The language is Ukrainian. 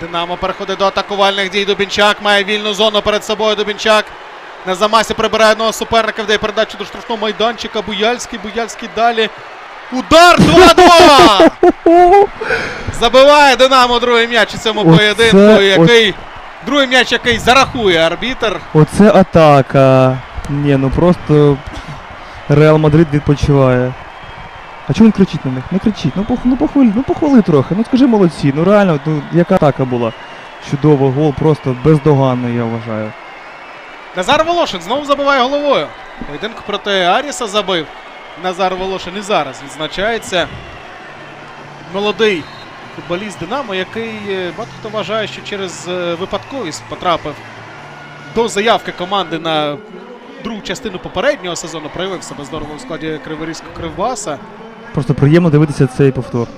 Динамо переходить до атакувальних дій. Дубінчак має вільну зону перед собою. Дубінчак на замасі прибирає одного суперника, вдає передачу до штрафного майданчика. Буяльський, Буяльський далі. Удар 2-2! Забиває Динамо другий м'яч у цьому Оце поєдинку, який. Другий м'яч, який зарахує арбітр. Оце атака. Ні, ну просто Реал Мадрид відпочиває. А чому він кричить на них? Не кричіть, ну пох, ну похвали, ну похвали трохи. Ну скажи молодці, ну реально, ну яка атака була. Чудово, гол просто бездоганний, я вважаю. Назар Волошин знову забиває головою. Поєдинку проти Аріса забив. Назар Волошин і зараз відзначається. Молодий футболіст Динамо, який е, багато хто вважає, що через е, випадковість потрапив до заявки команди на другу частину попереднього сезону. Проявив себе здорово у складі Криворізького Кривбаса. Просто приємно дивитися цей повтор.